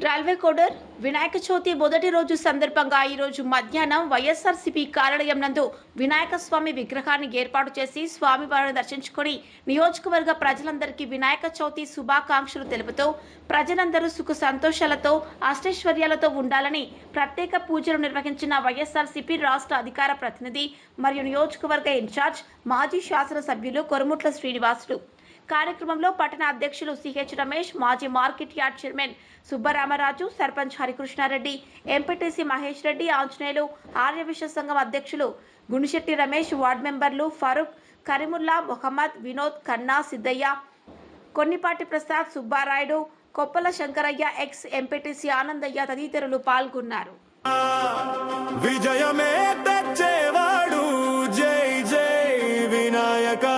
Railway కోడర్ Vinayaka Chavithi మొదటి రోజు సందర్భంగా ఈ రోజు మధ్యాహ్నం వైఎస్ఆర్సీపీ కార్యాలయం నందు వినాయక స్వామి విగ్రహాన్ని ఏర్పాటు చేసి స్వామివారిని దర్శించుకొని నియోజకవర్గ ప్రజలందరికీ వినాయక చవితి శుభాకాంక్షలు తెలుపుతూ ప్రజలందరూ సుఖ సంతోషాలతో అష్టైశ్వర్యాలతో ఉండాలని ప్రత్యేక పూజలు నిర్వహించిన వైఎస్ఆర్సీపీ రాష్ట్ర అధికార ప్రతినిధి మరియు నియోజకవర్గ ఇన్ఛార్జ్ మాజీ శాసనసభ్యులు కొరుముట్ల శ్రీనివాసులు కార్యక్రమంలో పట్టణ అధ్యక్షులు సిహెచ్ రమేష్ మాజీ market yard chairman Subbaramaraju sarpanch Harikrishna Reddy MPTC Mahesh Reddy Anjaneyulu Arya Vishwa సంఘం అధ్యక్షులు గుణిశెట్టి రమేష్ వార్డు మెంబర్లు ఫరూక్ కరీముల్లా మొహమ్మద్ వినోద్ కన్నా సిద్దయ్య కొన్నిపాటి ప్రసాద్ సుబ్బారాయుడు కొప్పల శంకరయ్య ఎక్స్ ఎంపీటీసీ ఆనందయ్య తదితరులు పాల్గొన్నారు. విజయమే తెచ్చేవాడు. జై జై వినాయకా.